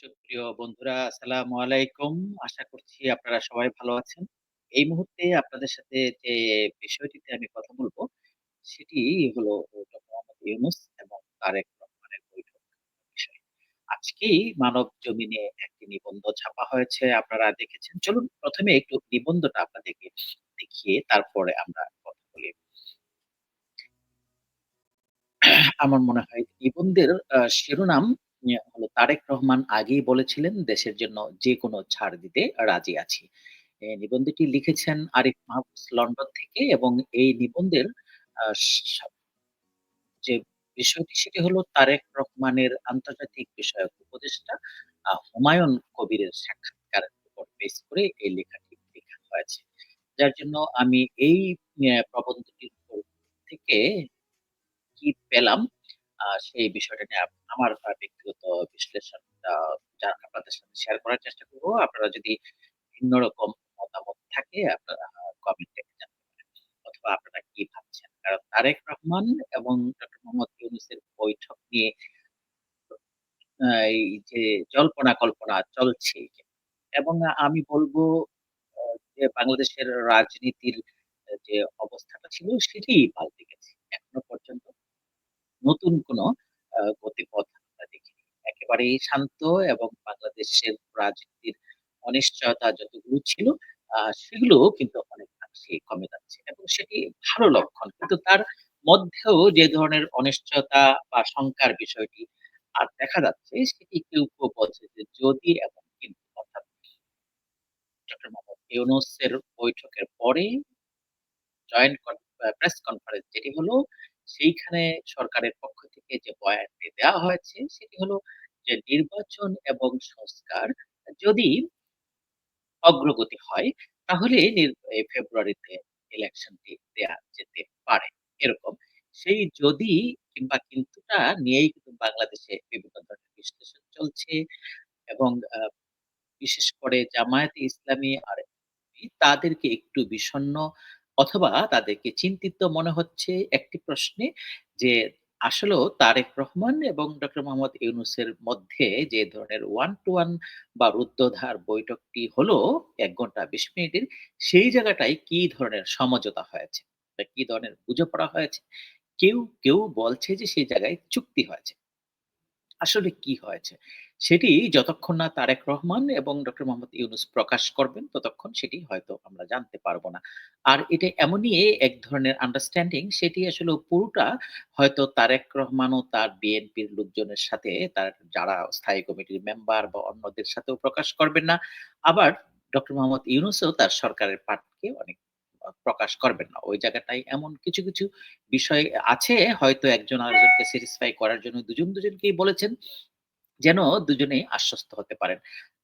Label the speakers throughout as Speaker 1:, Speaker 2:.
Speaker 1: সুপ্রিয় বন্ধুরা আসসালামু আলাইকুম। আশা করছি আপনারা সবাই ভালো আছেন। এই মুহূর্তে আপনাদের সাথে যে বিষয়টিতে আমি কথা বলব, সেটি হলো মোহাম্মদ ইউনূস এবং রহমানের বৈঠক বিষয়। আজকেই মানব জমিনে একটি নিবন্ধ ছাপা হয়েছে, আপনারা দেখেছেন। চলুন ১ম এ একটু নিবন্ধটা আপনাদেরকে দেখিয়ে তারপরে আমরা কথা বলি। আমার মনে হয় নিবন্ধের শিরোনাম হলো তারেক রহমান আগেই বলেছিলেন, দেশের জন্য যেকোনো ছাড় দিতে রাজি আছি। নিবন্ধটি লিখেছেন আরিফ মাহফুজ লন্ডন থেকে এবং এই নিবন্ধের যে বিষয়টি সেটি হলো তারেক রহমানের আন্তর্জাতিক বিষয়ক উপদেষ্টা হুমায়ুন কবিরের সাক্ষাৎকারের উপর বেস করে এই লেখাটি লেখা হয়েছে। যার জন্য আমি এই প্রবন্ধটির থেকে কি পেলাম সেই বিষয়টা নিয়ে আমার ব্যক্তিগত বিশ্লেষণ আ যা আপনাদের সাথে শেয়ার করার চেষ্টা করব। আপনারা যদি ভিন্ন রকম মতামত থাকে, আপনারা কমেন্টে পারেন। অথবা আপনারা কি ভাবছেন? কারণ তারেক রহমান এবং ডক্টর মোহাম্মদ ইউনূসের বৈঠক নিয়ে এই যে জল্পনা কল্পনা চলছে এবং আমি বলব যে বাংলাদেশের রাজনীতির, যে অবস্থাটা ছিল, সেটিই পাল্টে গেছে। এখনও পর্যন্ত নতুন কোন আ গতিপথ আমরা দেখিনি। একেবারেই শান্ত এবং বাংলাদেশের রাজনীতির অনিশ্চয়তা যতগুলো ছিল আ সেগুলোও কিন্তু অনেকাংশেই কমে যাচ্ছে এবং সেটি ভালো লক্ষণ। কিন্তু তার মধ্যেও যে ধরনের অনিশ্চয়তা বা শঙ্কার বিষয়টি আর দেখা যাচ্ছে সেটি কেউ, কেউ বলছে যে যদি এবং কিন্তু অর্থাৎ ডক্টর ইউনূসের বৈঠকের পরে জয়েন্ট প্রেস কনফারেন্স যেটি হলো সেইখানে সরকারের পক্ষ থেকে যে বয়ানটি দেওয়া হয়েছে সেটি হলো যে নির্বাচন এবং সংস্কার যদি অগ্রগতি হয়, তাহলে ফেব্রুয়ারিতে ইলেকশনটি দেয়া যেতে পারে। এরকম। সেই যদি কিংবা কিন্তুটা নিয়েই কিন্তু বাংলাদেশে বিভিন্ন ধরনের বিশ্লেষণ চলছে এবং বিশেষ করে জামায়াতে ইসলামী আর তাদেরকে একটু বিষণ্ণ অথবা তাদেরকে চিন্তিত মনে হচ্ছে একটি প্রশ্নে যে আসলেও তারেক রহমান এবং ডক্টর মোহাম্মদ ইউনুসের মধ্যে যে ধরনের ওয়ান টু ওয়ান বা রুদ্ধধার বৈঠকটি হলো এক ঘণ্টা ২০ মিনিটের, সেই জায়গাটায় কি ধরনের সমঝোতা হয়েছে? কি ধরনের বোঝাপড়া হয়েছে? কেউ, কেউ বলছে যে সেই জায়গায় চুক্তি হয়েছে। আসলে কি হয়েছে? সেটি যতক্ষণ না তারেক রহমান এবং ডক্টর মোহাম্মদ ইউনূস প্রকাশ করবেন, ততক্ষণ সেটি হয়তো আমরা জানতে পারব না। আর এটা এমনই এক ধরনের আন্ডারস্ট্যান্ডিং সেটি আসলে পুরোটা হয়তো তারেক রহমান ও তার বিএনপির লোকজনের সাথে তার যারা স্থায়ী কমিটির মেম্বার বা অন্যদের সাথেও প্রকাশ করবেন না। আবার ডক্টর মোহাম্মদ ইউনূসও তার সরকারের পার্টকে অনেক প্রকাশ করবেন না। ওই জায়গাটাই এমন কিছু, কিছু বিষয় আছে হয়তো একজন আরেকজনকে স্যাটিসফাই করার জন্য দুজন, দুজনকেই বলেছেন যেন দুজনেই আশ্বস্ত হতে পারেন।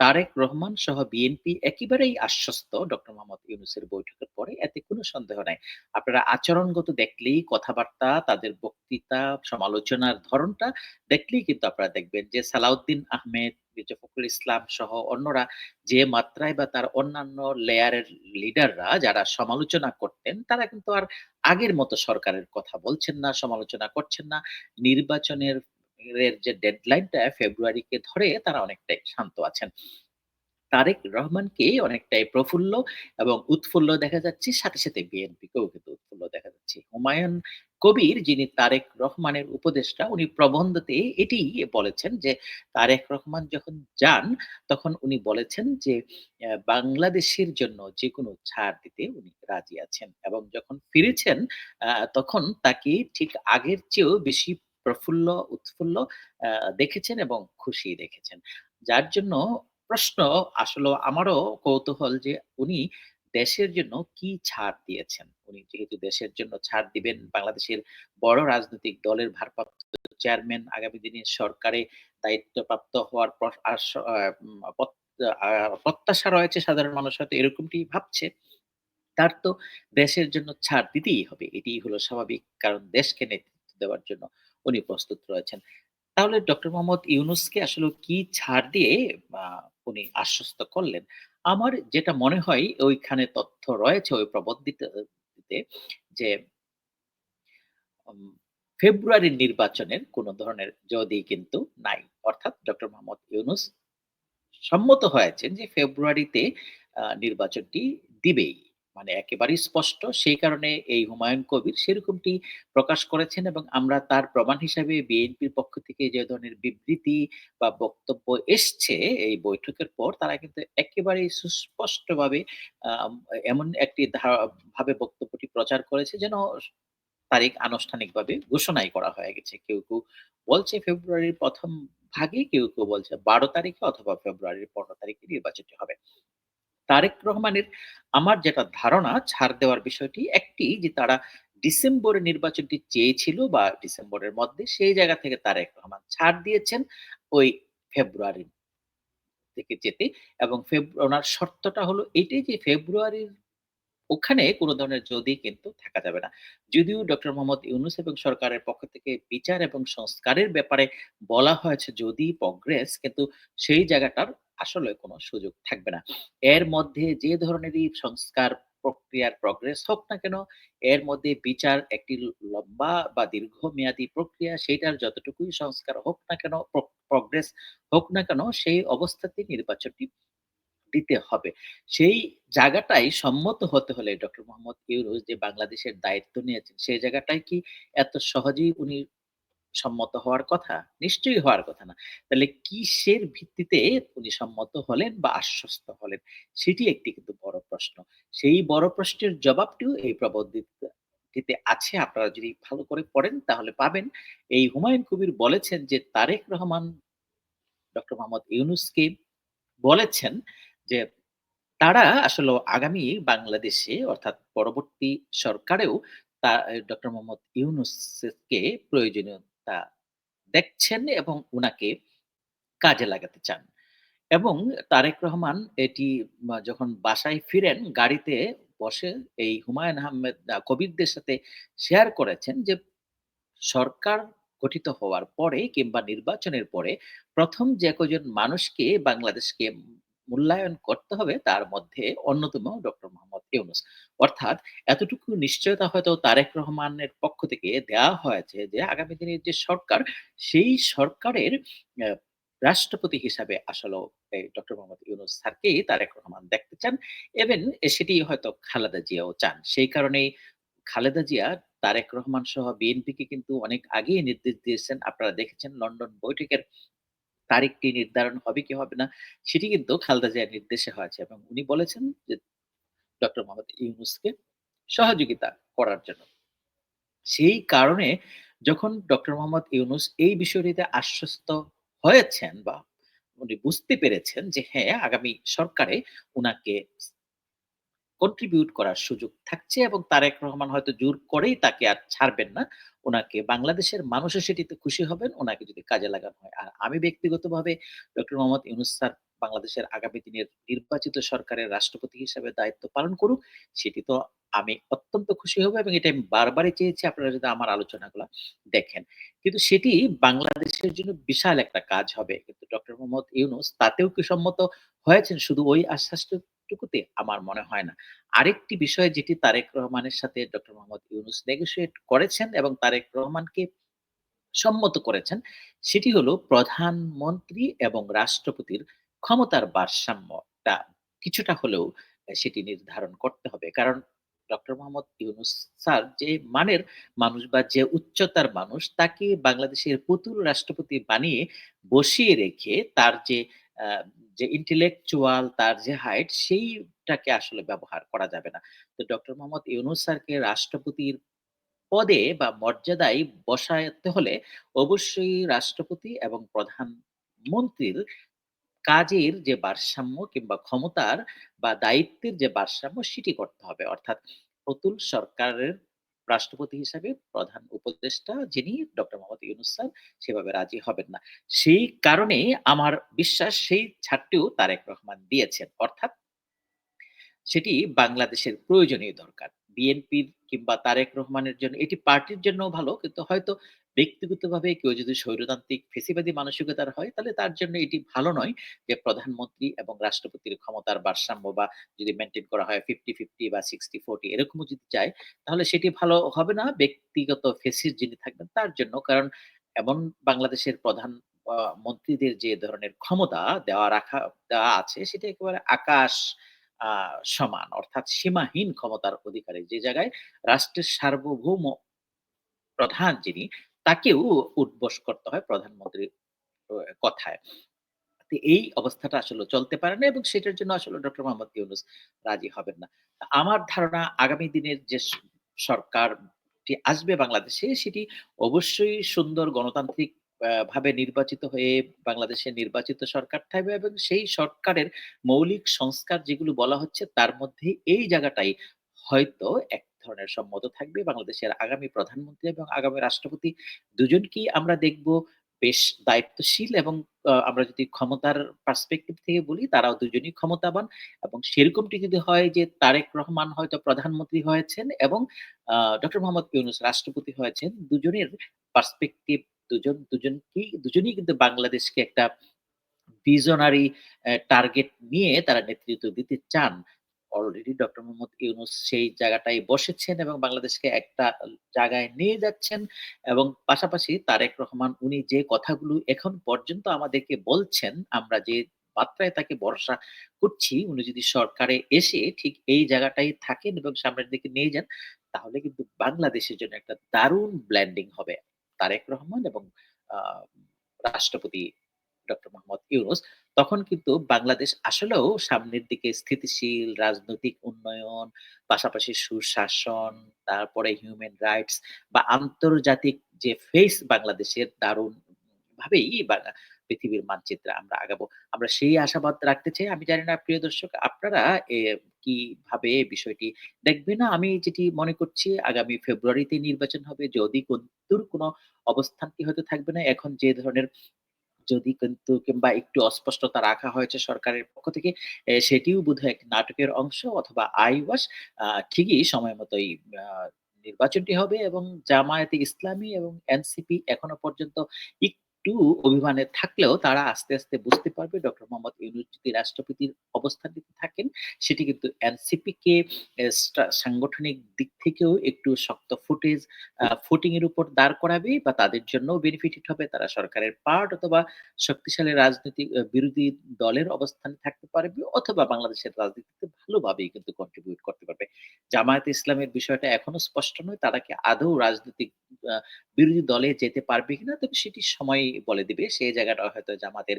Speaker 1: তারেক রহমান সহ বিএনপি একেবারেই আশ্বস্ত ডক্টর মোহাম্মদ ইউনূসের বৈঠকের পরে এতে কোনো সন্দেহ নাই। আপনারা আচরণগত দেখলেই কথাবার্তা, তাদের বক্তৃতা, সমালোচনার ধরনটা দেখলেই কিন্তু আপনারা দেখবেন যে সালাউদ্দিন আহমেদ, মির্জা ফখরুল ইসলাম সহ অন্যরা যে মাত্রায় বা তার অন্যান্য লেয়ারের লিডাররা যারা সমালোচনা করতেন, তারা কিন্তু আর আগের মতো সরকারের কথা বলছেন না, সমালোচনা করছেন না। নির্বাচনের এর যে ডেডলাইনটা ফেব্রুয়ারিকে ধরে তারা অনেকটাই শান্ত আছেন। তারেক রহমানকে অনেকটাই প্রফুল্ল এবং উৎফুল্ল দেখা যাচ্ছে। সাথে, সাথে বিএনপিকেও কিন্তু উৎফুল্ল দেখা যাচ্ছে। হুমায়ুন কবির যিনি তারেক রহমানের উপদেষ্টা উনি প্রবন্ধতে এটিই বলেছেন যে তারেক রহমান যখন যান তখন উনি বলেছেন যে বাংলাদেশের জন্য যেকোনো ছাড় দিতে উনি রাজি আছেন এবং যখন ফিরেছেন তখন তাকে ঠিক আগের চেয়েও বেশি প্রফুল্ল, উৎফুল্ল দেখেছেন এবং খুশি দেখেছেন। যার জন্য প্রশ্ন আসলেও আমারও কৌতূহল যে উনি দেশের জন্য কি ছাড় দিয়েছেন? উনি যেহেতু দেশের জন্য ছাড় দিবেন, বাংলাদেশের বড় রাজনৈতিক দলের ভারপ্রাপ্ত চেয়ারম্যান আগামী দিনে সরকারে দায়িত্বপ্রাপ্ত হওয়ার প্রত্যাশা রয়েছে সাধারণ মানুষ হয়তো এরকমটি ভাবছে। তার তো দেশের জন্য ছাড় দিতেই হবে। এটিই হলো স্বাভাবিক। কারণ দেশকে নেতৃত্ব দেওয়ার জন্য উনি প্রস্তুত রয়েছেন। তাহলে ডক্টর মোহাম্মদ ইউনূসকে আসলেও কি ছাড় দিয়ে উনি আশ্বস্ত করলেন? আমার যেটা মনে হয়, ওইখানে তথ্য রয়েছে, ওই প্রবন্ধিত যে ফেব্রুয়ারির নির্বাচনের কোন ধরনের যদি কিন্তু নাই। অর্থাৎ ডক্টর মোহাম্মদ ইউনুস সম্মত হয়েছেন যে, ফেব্রুয়ারিতে নির্বাচনটি দিবেই। মানে একেবারেই স্পষ্ট। সেই কারণে এই হুমায়ুন কবির সেরকমটি প্রকাশ করেছেন এবং আমরা তার প্রমাণ হিসাবে বিএনপির পক্ষ থেকে যে ধরনের বিবৃতি বা বক্তব্য এসছে এই বৈঠকের পর তারা কিন্তু একেবারেই সুস্পষ্টভাবে এমন একটি ভাবে বক্তব্যটি প্রচার করেছে যেন তারিখ আনুষ্ঠানিকভাবে ঘোষণাই করা হয়ে গেছে। কেউ, কেউ বলছে ফেব্রুয়ারির প্রথম ভাগে, কেউ, কেউ বলছে ১২ তারিখে অথবা ফেব্রুয়ারির ১৫ তারিখে নির্বাচনটি হবে। তারেক রহমানের আমার যেটা ধারণা ছাড় দেওয়ার বিষয়টি একটি যে তারা ডিসেম্বরে নির্বাচনটি চেয়েছিল বা ডিসেম্বরের মধ্যে সেই জায়গা থেকে তারেক রহমান ছাড় দিয়েছেন ওই ফেব্রুয়ারি থেকে যেতে এবং উনার শর্তটা হলো এটাই যে ফেব্রুয়ারির ওখানে কোনো ধরনের যদি কিন্তু থাকা যাবে না। যদিও ডক্টর মোহাম্মদ ইউনুস এবং সরকারের পক্ষ থেকে বিচার এবং সংস্কারের ব্যাপারে বলা হয়েছে যদি প্রগ্রেস কিন্তু সেই জায়গাটার আসলে কোন সুযোগ থাকবে না। এর মধ্যে যে ধরনেরই সংস্কার প্রক্রিয়ার প্রগ্রেস হোক না কেন, এর মধ্যে বিচার একটি লম্বা বা দীর্ঘমেয়াদী প্রক্রিয়া সেইটার যতটুকুই সংস্কার হোক না কেন, প্রগ্রেস হোক না কেন, সেই অবস্থাতেই নির্বাচনটি দিতে হবে। সেই জায়গাটাই সম্মত হতে হলে ডক্টর মোহাম্মদ ইউনুস যে বাংলাদেশের দায়িত্ব নিয়েছেন, সেই জায়গাটায় কি এত সহজেই উনি সম্মত হওয়ার কথা? নিশ্চয়ই হওয়ার কথা না। তাহলে কিসের ভিত্তিতে উনি সম্মত হলেন বা আশ্বস্ত হলেন? সেটি একটি কিন্তু বড় প্রশ্ন। সেই বড় প্রশ্নের জবাবটিও এই প্রবন্ধিত আছে। আপনারা যদি ভালো করে পড়েন তাহলে পাবেন। এই হুমায়ুন কবির বলেছেন যে তারেক রহমান ডক্টর মোহাম্মদ ইউনুসকে বলেছেন যে তারা আসলে আগামী বাংলাদেশে, অর্থাৎ পরবর্তী সরকারেও তা, ডক্টর মোহাম্মদ ইউনুসকে প্রয়োজনীয়তা দেখছেন এবং উনাকে কাজে লাগাতে চান। এবং তারেক রহমান এটি যখন বাসায় ফিরেন, গাড়িতে বসে এই হুমায়ুন আহমেদ কবিরদের সাথে শেয়ার করেছেন যে সরকার গঠিত হওয়ার পরে কিংবা নির্বাচনের পরে প্রথম যে কজন মানুষকে বাংলাদেশকে মূল্যায়ন করতে হবে তার মধ্যে অন্যতম ডক্টর মোহাম্মদ ইউনুস। অর্থাৎ এতটুকু নিশ্চয়তা হয়তো তারেক রহমানের পক্ষ থেকে দেওয়া হয়েছে যে আগামী দিনের যে সরকার, সেই সরকারের রাষ্ট্রপতি হিসাবে আসলেও এই ডক্টর মোহাম্মদ ইউনুস স্যারকেই তারেক রহমান দেখতে চান। ইভেন এ সেটি হয়তো খালেদা জিয়াও চান। সেই কারণেই খালেদা জিয়া তারেক রহমান সহ বিএনপিকে কিন্তু অনেক আগেই নির্দেশ দিয়েছেন। আপনারা দেখেছেন লন্ডন বৈঠকের তারিখটি নির্ধারণ হবে কি হবে না, সেটি কিন্তু খালেদা জিয়ার নির্দেশে হয়েছে এবং উনি বলেছেন যে ডক্টর মোহাম্মদ ইউনুসকে সহযোগিতা করার জন্য। সেই কারণে যখন ডক্টর মোহাম্মদ ইউনুস এই বিষয়টিতে আশ্বস্ত হয়েছেন বা উনি বুঝতে পেরেছেন যে হ্যাঁ, আগামী সরকারে উনাকে কন্ট্রিবিউট করার সুযোগ থাকছে এবং তারেক রহমান হয়তো জোর করেই তাকে আর ছাড়বেন না। ওনাকে বাংলাদেশের মানুষও সেটিতে খুশি হবেন, ওনাকে যদি কাজে লাগানো হয়। আর আমি ব্যক্তিগতভাবে ডক্টর মোহাম্মদ ইউনুস স্যার বাংলাদেশের আগামী দিনের নির্বাচিত সরকারের রাষ্ট্রপতি হিসেবে দায়িত্ব পালন করুক, সেটি তো আমি অত্যন্ত খুশি হব এবং এটা আমি বারবারই চেয়েছি আপনারা যদি আমার আলোচনাগুলা দেখেন। কিন্তু সেটি বাংলাদেশের জন্য বিশাল একটা কাজ হবে। কিন্তু ডক্টর মোহাম্মদ ইউনুস তাতেও কি সম্মত হয়েছেন শুধু ওই আশ্বাসটুকুতে? আমার মনে হয় না। আরেকটি বিষয় যেটি তারেক রহমানের সাথে ডক্টর মোহাম্মদ ইউনুস নেগোশিয়েট করেছেন এবং তারেক রহমানকে সম্মত করেছেন, সেটি হলো প্রধানমন্ত্রী এবং রাষ্ট্রপতির ক্ষমতার ভারসাম্যটা কিছুটা হলেও সেটি নির্ধারণ করতে হবে। কারণ ডক্টর মোহাম্মদ ইউনুস স্যার যে মানের মানুষ বা যে উচ্চতার মানুষ তাকে বাংলাদেশের পুতুল রাষ্ট্রপতি বানিয়ে বসিয়ে রেখে তার যে যে ইন্টেলেকচুয়াল তার যে হাইট সেইটাকে আসলে ব্যবহার করা যাবে না। তো ডক্টর মোহাম্মদ ইউনুস স্যারকে রাষ্ট্রপতির পদে বা মর্যাদায় বসাতে হলে অবশ্যই রাষ্ট্রপতি এবং প্রধানমন্ত্রীর কাজের যে ভারসাম্য কিংবা ক্ষমতার বা দায়িত্বের যে ভারসাম্য সেটি করতে হবে। অর্থাৎ অতুল সরকারের রাষ্ট্রপতি হিসাবে প্রধান উপদেষ্টা যিনি ডক্টর মোহাম্মদ ইউনুস স্যার, সেভাবে রাজি হবেন না। সেই কারণে আমার বিশ্বাস সেই ছাড়টিও তারেক রহমান দিয়েছেন। অর্থাৎ সেটি বাংলাদেশের প্রয়োজনীয় দরকার। বিএনপির কিংবা তারেক রহমানের জন্য, এটি পার্টির জন্য ভালো। কিন্তু হয়তো ব্যক্তিগতভাবে কেউ যদি স্বৈরতান্ত্রিক ফ্যাসিবাদী মানসিকতার হয়, তাহলে তার জন্য এটি ভালো নয় যে প্রধানমন্ত্রী এবং রাষ্ট্রপতির ক্ষমতার ভারসাম্য বা যদি মেইনটেইন করা হয় 50-50 বা 60-40 এরকমও যদি যায়, তাহলে সেটি ভালো হবে না ব্যক্তিগত ফ্যাসিস্ট যিনি থাকবেন তার জন্য। কারণ এমন বাংলাদেশের প্রধান মন্ত্রীদের যে ধরনের ক্ষমতা দেওয়া রাখা দেওয়া আছে সেটা একেবারে আকাশ সমান। অর্থাৎ সীমাহীন ক্ষমতার অধিকারী। যে জায়গায় রাষ্ট্রের সার্বভৌম প্রধান যিনি তাকেও উঠবোস করতে হয় প্রধানমন্ত্রীর কথায়। এই অবস্থাটা আসলে চলতে পারে না এবং সেটার জন্য আসলে ডক্টর মোহাম্মদ ইউনুস রাজি হবেন না। আমার ধারণা আগামী দিনের যে স, সরকারটি আসবে বাংলাদেশে, সেটি অবশ্যই সুন্দর গণতান্ত্রিক ভাবে নির্বাচিত হয়ে বাংলাদেশের নির্বাচিত সরকার থাকবে এবং সেই সরকারের মৌলিক সংস্কার যেগুলো বলা হচ্ছে, তার মধ্যে এই জায়গাটাই হয়তো এক ধরনের সম্মত থাকবে। বাংলাদেশের আগামী প্রধানমন্ত্রী এবং আগামী রাষ্ট্রপতি দুজনকেই আমরা দেখব বেশ দায়িত্বশীল এবং আমরা যদি ক্ষমতার পার্সপেক্টিভ থেকে বলি, তারাও দুজনই ক্ষমতাবান এবং সেরকমটি যদি হয় যে তারেক রহমান হয়তো প্রধানমন্ত্রী হয়েছেন এবং ডক্টর মোহাম্মদ ইউনুস রাষ্ট্রপতি হয়েছেন। দুজনের পার্সপেক্টিভ দুজন, দুজনকেই, দুজনেই কিন্তু বাংলাদেশকে একটা ভিজনারি টার্গেট নিয়ে তারা নেতৃত্ব দিতে চান। অলরেডি ডক্টর মোহাম্মদ ইউনুস সেই জায়গাটায় বসেছেন এবং বাংলাদেশকে একটা জায়গায় নিয়ে যাচ্ছেন এবং পাশাপাশি তারেক রহমান উনি যে কথাগুলো এখন পর্যন্ত আমাদেরকে বলছেন, আমরা যে মাত্রায় তাকে ভরসা করছি, উনি যদি সরকারে এসে ঠিক এই জায়গাটায় থাকেন এবং সামনের দিকে নিয়ে যান, তাহলে কিন্তু বাংলাদেশের জন্য একটা দারুণ ব্ল্যান্ডিং হবে। তারেক রহমান এবং রাষ্ট্রপতি ডক্টর মোহাম্মদ ইউনুস। তখন কিন্তু বাংলাদেশ আসলেও সামনের দিকে স্থিতিশীল রাজনৈতিক উন্নয়ন, পাশাপাশি সুশাসন, তারপরে হিউম্যান রাইটস বা আন্তর্জাতিক যে ফেস বাংলাদেশের দারুণ ভাবেই পৃথিবীর মানচিত্রে আমরা আগাবো। আমরা সেই আশাবাদ রাখতে চাই। আমি জানি না প্রিয় দর্শক আপনারা কীভাবে বিষয়টি দেখবে না আমি যেটি মনে করছি আগামী ফেব্রুয়ারিতে নির্বাচন হবে। যদি কদ্দুর কোনো অবস্থানটি হয়তো থাকবে না। এখন যে ধরনের যদি কিন্তু কিংবা একটু অস্পষ্টতা রাখা হয়েছে সরকারের পক্ষ থেকে, সেটিও বোধহয় একটি নাটকের অংশ অথবা আইওয়াশ। ওয়াশ ঠিকই সময় মতোই নির্বাচনটি হবে এবং জামায়াতে ইসলামী এবং এনসিপি এখনও পর্যন্ত একটু অভিমানে থাকলেও তারা আস্তে, আস্তে বুঝতে পারবে ডক্টর মোহাম্মদ ইউনুস যদি রাষ্ট্রপতির অবস্থানটিতে থাকেন, সেটি কিন্তু এনসিপিকে এ স্টা সাংগঠনিক দিক থেকেও একটু শক্ত ফুটেজ ফুটিং এর উপর দাঁড় করাবে বা তাদের জন্য বেনিফিটেড হবে। তারা সরকারের পার্ট অথবা শক্তিশালী রাজনৈতিক বিরোধী দলের অবস্থানে থাকতে পারবে অথবা বাংলাদেশের রাজনীতিতে ভালোভাবেই কিন্তু কন্ট্রিবিউট করতে পারবে। জামায়াতে ইসলামের বিষয়টা এখনও স্পষ্ট নয়। তারা কি আদৌ রাজনৈতিক বিরোধী দলে যেতে পারবে কিনা? তবে সেটি সময় বলে দিবে। সেই জায়গাটা হয়তো যে আমাদের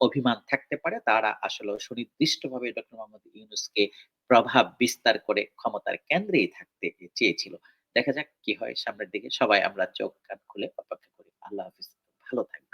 Speaker 1: অভিমান থাকতে পারে। তারা আসলেও সুনির্দিষ্টভাবে ডক্টর মোহাম্মদ ইউনুসকে প্রভাব বিস্তার করে ক্ষমতার কেন্দ্রেই থাকতে চেয়েছিল। দেখা যাক কি হয় সামনের দিকে। সবাই আমরা চোখ কান খুলে অপেক্ষা করি। আল্লাহ হাফিজ ভালো থাকবেন।